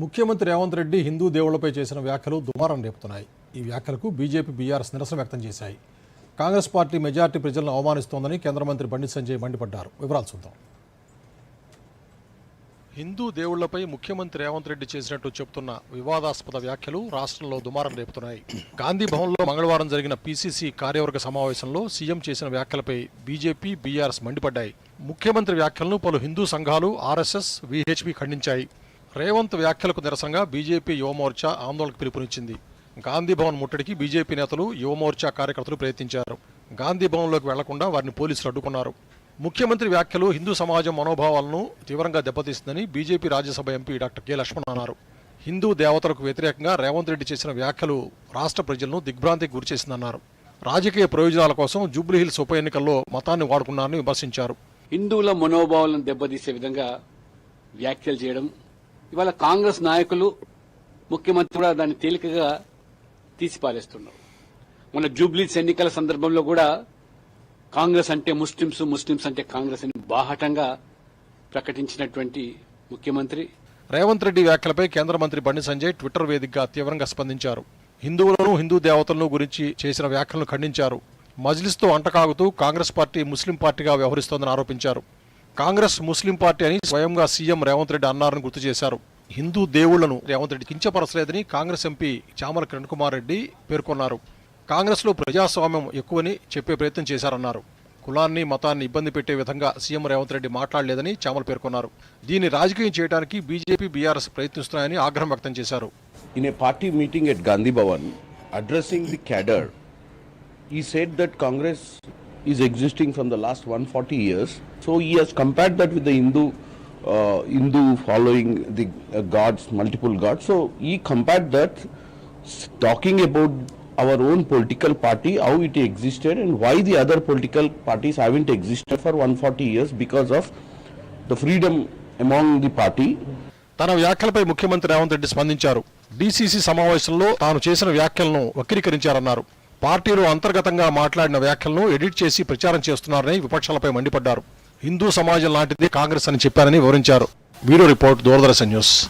ముఖ్యమంత్రి రేవంత్ రెడ్డి హిందూ దేవుళ్ళపై చేసిన వ్యాఖ్యలు దుమారం రేపుతున్నాయి. ఈ వ్యాఖ్యలకు బీజేపీ బీఆర్ఎస్ నిరసన వ్యక్తం చేశాయి. కాంగ్రెస్ పార్టీ మెజార్టీ ప్రజలను అవమానిస్తోందని కేంద్ర మంత్రి బండి సంజయ్ మండిపడ్డారు. వివరాలు చూద్దాం. హిందూ దేవుళ్ళపై ముఖ్యమంత్రి రేవంత్ రెడ్డి చేసినట్టు చెబుతున్న వివాదాస్పద వ్యాఖ్యలు రాష్ట్రంలో దుమారం రేపుతున్నాయి. గాంధీ భవన్లో మంగళవారం జరిగిన పీసీసీ కార్యవర్గ సమావేశంలో సీఎం చేసిన వ్యాఖ్యలపై బీజేపీ బీఆర్ఎస్ మండిపడ్డాయి. ముఖ్యమంత్రి వ్యాఖ్యలను పలు హిందూ సంఘాలు ఆర్ఎస్ఎస్ విహెచ్పి ఖండించాయి. రేవంత్ వ్యాఖ్యలకు నిరసనగా బీజేపీ యువమోర్చా ఆందోళనకు పిలుపునిచ్చింది. గాంధీ భవన్ ముట్టడికి బీజేపీ నేతలు యువమోర్చా కార్యకర్తలు ప్రయత్నించారు. గాంధీ భవన్లోకి వెళ్ళకుండా వారిని పోలీసులు అడ్డుకున్నారు. ముఖ్యమంత్రి వ్యాఖ్యలు హిందూ సమాజం మనోభావాలను తీవ్రంగా దెబ్బతీస్తుందని BJP Rajya Sabha MP doctor K Laxman అన్నారు. హిందూ దేవతలకు వ్యతిరేకంగా రేవంత్ రెడ్డి చేసిన వ్యాఖ్యలు రాష్ట్ర ప్రజలను దిగ్భ్రాంతికి గురిచేసిందన్నారు రాజకీయ ప్రయోజనాల కోసం జూబ్లీహిల్స్ ఉప ఎన్నికల్లో మతాన్ని వాడుకున్నారని విమర్శించారు. హిందువుల మనోభావాలను దెబ్బతీసే విధంగా వ్యాఖ్యలు చేయడం ఇవాళ కాంగ్రెస్ నాయకులు ముఖ్యమంత్రి కూడా దాన్ని తేలికగా తీసిపారేస్తున్నారు. మన జూబ్లీస్ ఎన్నికల సందర్భంలో కూడా కాంగ్రెస్ అంటే ముస్లింస్ ముస్లింస్ అంటే కాంగ్రెస్ అని బాహటంగా ప్రకటించినటువంటి ముఖ్యమంత్రి. రేవంత్ రెడ్డి వ్యాఖ్యలపై కేంద్ర మంత్రి బండి సంజయ్ ట్విట్టర్ వేదికగా తీవ్రంగా స్పందించారు. హిందువులను హిందూ దేవతలను గురించి చేసిన వ్యాఖ్యలను ఖండించారు. మజ్లిస్తో అంటకాగుతూ కాంగ్రెస్ పార్టీ ముస్లిం పార్టీగా వ్యవహరిస్తోందని ఆరోపించారు. కాంగ్రెస్ ముస్లిం పార్టీ అని స్వయంగా సీఎం రేవంత్ రెడ్డి అన్నారని గుర్తు చేశారు. హిందూ దేవుళ్ళను రేవంత్ రెడ్డి కించపరచలేదని కాంగ్రెస్ ఎంపీ చామల కిరణ్ కుమార్ రెడ్డి పేర్కొన్నారు. కాంగ్రెస్లో ప్రజాస్వామ్యం ఎక్కువని చెప్పే ప్రయత్నం చేశారన్నారు. కులాన్ని మతాన్ని ఇబ్బంది పెట్టే విధంగా సీఎం రేవంత్ రెడ్డి మాట్లాడలేదని చామల పేర్కొన్నారు. దీన్ని రాజకీయం చేయడానికి బీజేపీ బీఆర్ఎస్ ప్రయత్నిస్తున్నాయని ఆగ్రహం వ్యక్తం చేశారు. In a party meeting at Gandhi Bhavan, addressing the cadre, he said that Congress is existing from the last 140 years. So he has compared compared that with the Hindu Hindu following the gods multiple gods so ఈ compared that talking about our own political party how it existed and why the other political parties haven't existed for one forty years because of the freedom among the party తన వ్యాఖ్యలపై ముఖ్యమంత్రి రేవంత్ రెడ్డి స్పందించారు. DCC సమావేశంలో తాను చేసిన వ్యాఖ్యలను వక్రీకరించారన్నారు. పార్టీలో అంతర్గతంగా మాట్లాడిన వ్యాఖ్యలను ఎడిట్ చేసి ప్రచారం చేస్తున్నారని విపక్షాలపై మండిపడ్డారు. హిందూ సమాజం లాంటిది కాంగ్రెస్ అని చెప్పారని వివరించారు. Bureau report Doordarshan news.